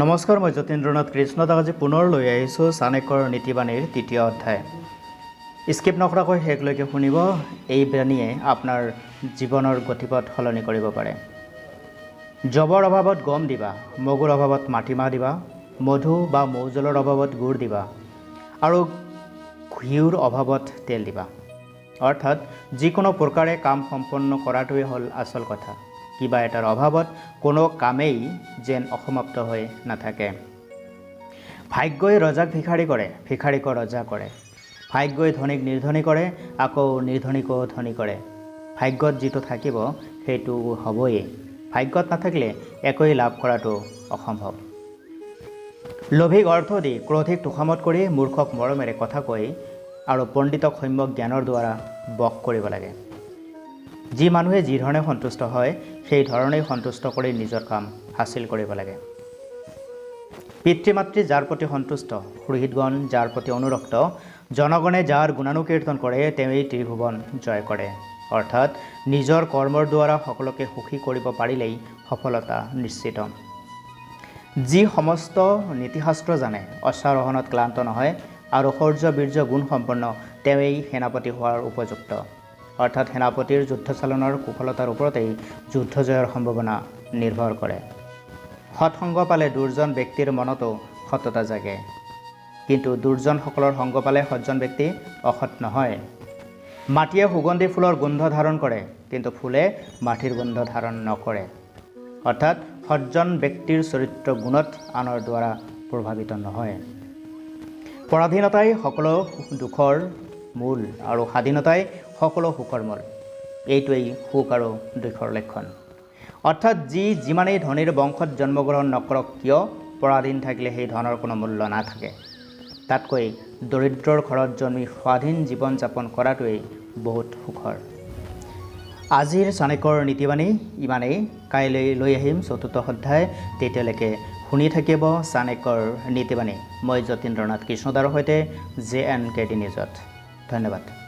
নমস্কাৰ মই যতীন্দ্ৰনাথ কৃষ্ণদাক আজি পুনৰ লৈ আহিছোঁ চাণক্যৰ নীতিবাণীৰ তৃতীয় অধ্যায়। স্কিপ নকৰাকৈ শেষলৈকে শুনিব এই বাণীয়ে আপোনাৰ জীৱনৰ গতিপথ সলনি কৰিব পাৰে। জবৰ অভাৱত গম দিবা মগুৰ অভাৱত মাটিমাহ দিবা মধু বা মৌজোলৰ অভাৱত গুড় দিবা আৰু ঘিউৰ অভাৱত তেল দিবা। অৰ্থাৎ যিকোনো প্ৰকাৰে কাম সম্পন্ন কৰাটোৱে হ'ল আচল কথা। কিবা এটাৰ অভাৱত কোনো কামেই যেন অসমাপ্ত হৈ নাথাকে। ভাগ্যই ৰজাক ভিখাৰী কৰে, ভিখাৰীকো ৰজা কৰে। ভাগ্যই ধনীক নিৰ্ধনী কৰে, আকৌ নিৰ্ধনীকো ধনী কৰে। ভাগ্যত যিটো থাকিব, সেইটো হ'বই। ভাগ্যত নাথাকিলে একোৱেই লাভ কৰাটো অসম্ভৱ। লোভিক অৰ্থ দি ক্ৰোধিক তোষামত কৰি মূৰ্খক মৰমেৰে কথা কৈ আৰু পণ্ডিতক সম্যক জ্ঞানৰ দ্বাৰা বশ কৰিব লাগে। যি মানুহে যি ধৰণে সন্তুষ্ট হয় সেই ধৰণেই সন্তুষ্ট কৰি নিজৰ কাম হাচিল কৰিব লাগে। পিতৃ মাতৃ যাৰ প্ৰতি সন্তুষ্ট সুৰহিতগণ যাৰ প্ৰতি অনুৰক্ত জনগণে যাৰ গুণানুকীৰ্তন কৰে তেওঁৱেই ত্ৰিভুৱন জয় কৰে। অৰ্থাৎ নিজৰ কৰ্মৰ দ্বাৰা সকলোকে সুখী কৰিব পাৰিলেই সফলতা নিশ্চিত। যি সমস্ত নীতিশাস্ত্ৰ জানে অশ্বাৰোহণত ক্লান্ত নহয় আৰু শৌৰ্য বীৰ্য গুণসম্পন্ন তেওঁৱেই সেনাপতি হোৱাৰ উপযুক্ত। অৰ্থাৎ সেনাপতিৰ যুদ্ধচালনৰ কুশলতাৰ ওপৰতেই যুদ্ধ জয়ৰ সম্ভাৱনা নিৰ্ভৰ কৰে। সৎসংগ পালে দুৰ্জন ব্যক্তিৰ মনতো সততা জাগে। কিন্তু দুৰ্জনসকলৰ সংগ পালে সজ্জন ব্যক্তি অসৎ নহয়। মাটিয়ে সুগন্ধি ফুলৰ গোন্ধ ধাৰণ কৰে কিন্তু ফুলে মাটিৰ গোন্ধ ধাৰণ নকৰে। অৰ্থাৎ সজ্জন ব্যক্তিৰ চৰিত্ৰ গুণত আনৰ দ্বাৰা প্ৰভাৱিত নহয়। পৰাধীনতাই সকলো দুখৰ মূল আৰু স্বাধীনতাই সকলো সুখৰ মূল এইটোৱেই সুখ আৰু দুখৰ লক্ষণ। অৰ্থাৎ যি যিমানেই ধনীৰ বংশত জন্মগ্ৰহণ নকৰক কিয় পৰাধীন থাকিলে সেই ধনৰ কোনো মূল্য নাথাকে। তাতকৈ দৰিদ্ৰৰ ঘৰত জন্মি স্বাধীন জীৱন যাপন কৰাটোৱেই বহুত সুখৰ। আজিৰ চাণক্যৰ নীতিবাণী ইমানেই। কাইলৈ লৈ আহিম চতুৰ্থ অধ্যায়। তেতিয়ালৈকে শুনি থাকিব চাণক্যৰ নীতিবাণী। মই যতীন্দ্ৰনাথ কৃষ্ণদাৰৰ সৈতে জে এন কে ডি নিউজত। धन्यवाद।